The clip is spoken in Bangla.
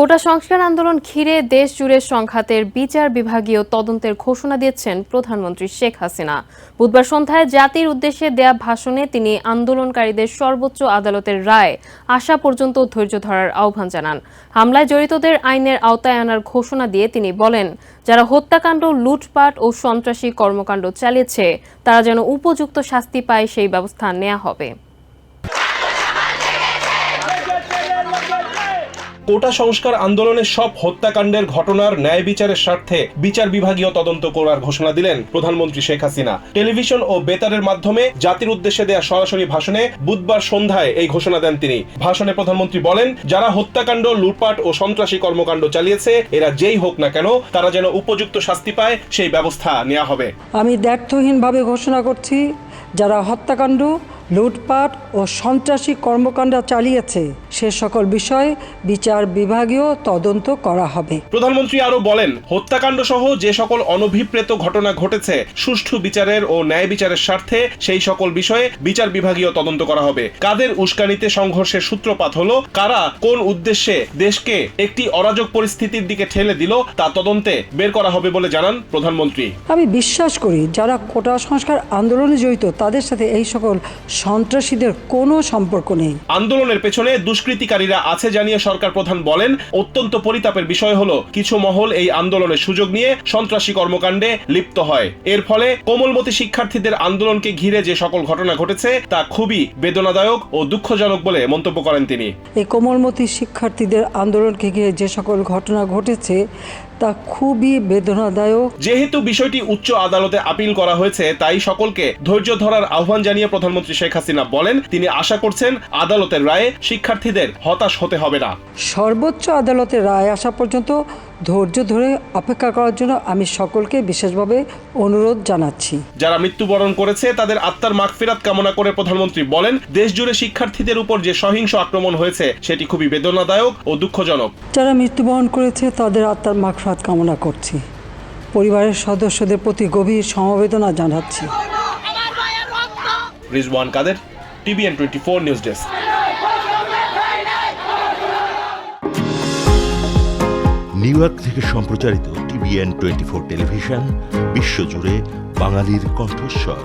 কোটা সংস্কার আন্দোলন ঘিরে দেশ জুড়ে সংঘাতের বিচার বিভাগীয় তদন্তের ঘোষণা দিয়েছেন প্রধানমন্ত্রী শেখ হাসিনা। বুধবার সন্ধ্যায় জাতির উদ্দেশ্যে দেয়া ভাষণে তিনি আন্দোলনকারীদের সর্বোচ্চ আদালতের রায় আসা পর্যন্ত ধৈর্য ধরার আহ্বান জানান। হামলায় জড়িতদের আইনের আওতায় আনার ঘোষণা দিয়ে তিনি বলেন, যারা হত্যাকাণ্ড, লুটপাট ও সন্ত্রাসী কর্মকাণ্ড চালিয়েছে, তারা যেন উপযুক্ত শাস্তি পায়, সেই ব্যবস্থা নেওয়া হবে। কোটা সংস্কার আন্দোলনের সব হত্যাকাণ্ডের ঘটনার ন্যায় বিচারের স্বার্থে বিচার বিভাগীয় তদন্ত করার ঘোষণা দিলেন প্রধানমন্ত্রী শেখ হাসিনা। টেলিভিশন ও বেতারের মাধ্যমে জাতির উদ্দেশ্যে দেয়া সরাসরি ভাষণে বুধবার সন্ধ্যায় এই ঘোষণা দেন তিনি। ভাষণে প্রধানমন্ত্রী বলেন, যারা হত্যাকাণ্ড, লুটপাট ও সন্ত্রাসী কর্মকাণ্ড চালিয়েছে, এরা যেই হোক না কেন, তারা যেন উপযুক্ত শাস্তি পায়, সেই ব্যবস্থা নেওয়া হবে। আমি দ্ব্যর্থহীনভাবে ঘোষণা করছি, যারা হত্যাকাণ্ড লুটপাট ও সন্ত্রাসী কর্মকাণ্ড চালিয়েছে। সে সকল বিষয়ে বিচার বিভাগীয় তদন্ত করা হবে। প্রধানমন্ত্রী আরও বলেন হত্যাকাণ্ড সহ যে সকল অনভিপ্রেত ঘটনা ঘটেছে সুষ্ঠু বিচারের ও ন্যায় বিচারের স্বার্থে সেই সকল বিষয়ে বিচার বিভাগীয় তদন্ত করা হবে। কাদের উস্কানিতে সংঘর্ষের সূত্রপাত হলো কারা কোন উদ্দেশ্যে দেশকে একটি অরাজক পরিস্থিতির দিকে ঠেলে দিল তা তদন্তে বের করা হবে বলে জানান প্রধানমন্ত্রী। আমি বিশ্বাস করি যারা কোটা সংস্কার আন্দোলনে জড়িত তাদের সাথে এই সকল সন্ত্রাসীদের কোনো সম্পর্ক নেই। আন্দোলনের পেছনে দুষ্কৃতিকারীরা আছে জানিয়ে সরকার প্রধান বলেন অত্যন্ত পরিতাপের বিষয় হলো কিছু মহল এই আন্দোলনের সুযোগ নিয়ে সন্ত্রাসী কর্মকাণ্ডে লিপ্ত হয়। এর ফলে কোমলমতি শিক্ষার্থীদের আন্দোলনকে ঘিরে যে সকল ঘটনা ঘটেছে তা খুবই বেদনাদায়ক ও দুঃখজনক বলে মন্তব্য করেন তিনি। এই কোমলমতি শিক্ষার্থীদের আন্দোলনকে ঘিরে যে সকল ঘটনা ঘটেছে তা খুবই বেদনাদায়ক। যেহেতু বিষয়টি উচ্চ আদালতে আপিল করা হয়েছে তাই সকলকে ধৈর্য ধরার আহ্বান জানিয়ে প্রধানমন্ত্রী শেখ হাসিনা বলেন তিনি আশা করছেন আদালতের রায়ে শিক্ষার্থীদের হতাশ হতে হবে না। সর্বোচ্চ আদালতের রায় আসা পর্যন্ত ধৈর্য ধরে অপেক্ষা করার জন্য আমি সকলকে বিশেষভাবে অনুরোধ জানাচ্ছি। যারা মৃত্যুবরণ করেছে তাদের আত্মার মাগফিরাত কামনা করে প্রধানমন্ত্রী বলেন দেশ জুড়ে শিক্ষার্থীদের উপর যে সহিংস আক্রমণ হয়েছে সেটি খুবই বেদনাদায়ক ও দুঃখজনক। যারা মৃত্যুবরণ করেছে তাদের আত্মার মাগফিরাত কামনা করছি। পরিবারের সদস্যদের প্রতি গভীর সমবেদনা জানাচ্ছি। Rizwan Kader TVN twenty four news desk. New York থেকে সম্প্রচারিত টিভিএন টোয়েন্টি ফোর টেলিভিশন বিশ্বজুড়ে বাঙালির কণ্ঠস্বর।